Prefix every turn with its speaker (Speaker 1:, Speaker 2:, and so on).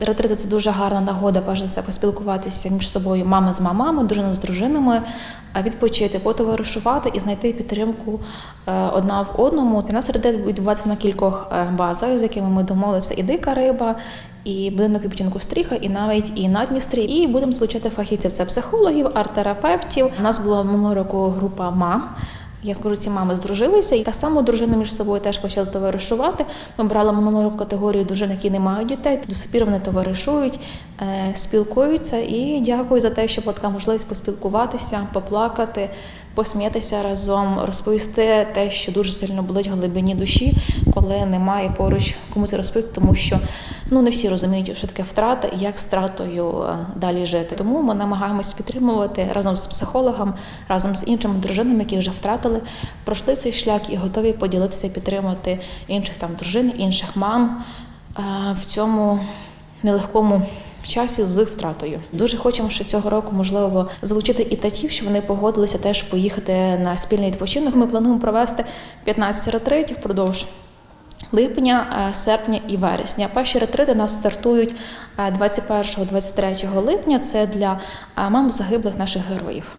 Speaker 1: Ретрити це дуже гарна нагода, перш за все, поспілкуватися між собою мами з мамами, дружина з дружинами, а відпочити, потоваришувати і знайти підтримку е, одна в одному. Для нас ретрит відбувається на кількох е, базах, з якими ми домовилися і дика риба, і будинок відпочинку стріха, і навіть і на Дністрі. І будемо залучати фахівців. Це психологів, арт-терапевтів. У нас була минулого року група мам. Я скажу, ці мами здружилися, і так само дружини між собою теж почали товаришувати. Ми брали минулу категорію дружин, які не мають дітей. До сих пір вони товаришують, е, спілкуються. І дякую за те, що була така можливість поспілкуватися, поплакати, посміятися разом, розповісти те, що дуже сильно болить в глибині душі, коли немає поруч кому це розповісти, тому що ну не всі розуміють, що таке втрата і як з втратою е, далі жити. Тому ми намагаємось підтримувати разом з психологом, разом з іншими дружинами, які вже втратили, пройшли цей шлях і готові поділитися, підтримати інших там дружин, інших мам е, в цьому нелегкому. Часі з втратою дуже хочемо що цього року можливо залучити і татів, що вони погодилися теж поїхати на спільний відпочинок. Ми плануємо провести 15 ретритів впродовж липня, е, серпня і вересня. Перші ретрити нас стартують е, 21-23 липня. Це для е, мам загиблих наших героїв.